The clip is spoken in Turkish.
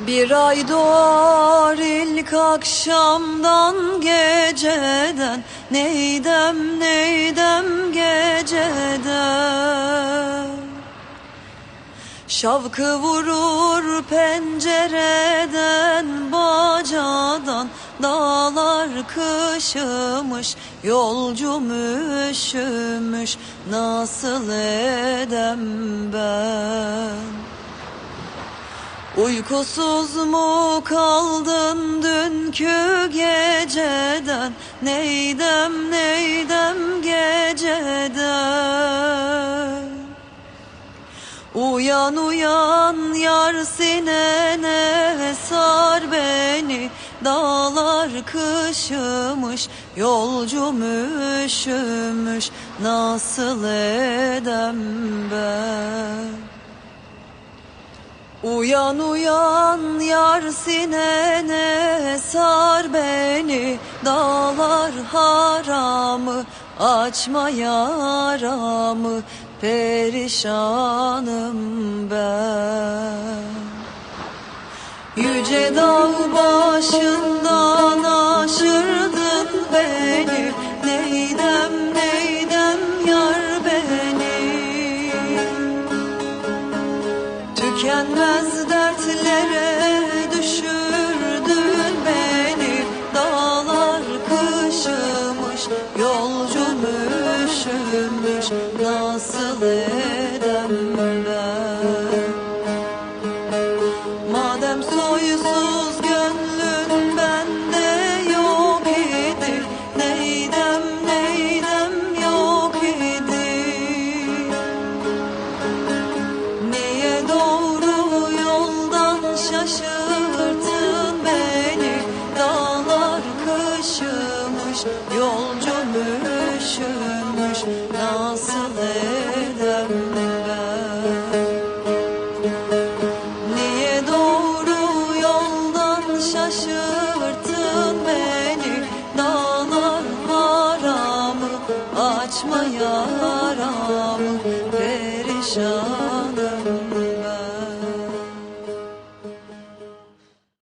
Bir ay doğar ilk akşamdan geceden. Neydem neydem geceden? Şavkı vurur pencereden bacadan. Dağlar kışımış yolcum üşümüş. Nasıl edem ben Uykusuz mu kaldın dünkü geceden? Neydem neydem geceden? Uyan uyan yar sinene sar beni. Dağlar kışımış yolcum üşümüş. Nasıl edem ben Uyan uyan yar sinene sar beni Dağlar haramı açma yaramı Perişanım ben. Yüce dağ başından Tükenmez dertlere düşürdün beni. Dağlar kışımış, yolcum üşümüş Nasıl edem ben? Madem soysuz kışımış, yolcum üşümüş Nasıl edem ben? Niye doğru yoldan şaşırttın beni? Dağlar haramı açma yaramı Perişanım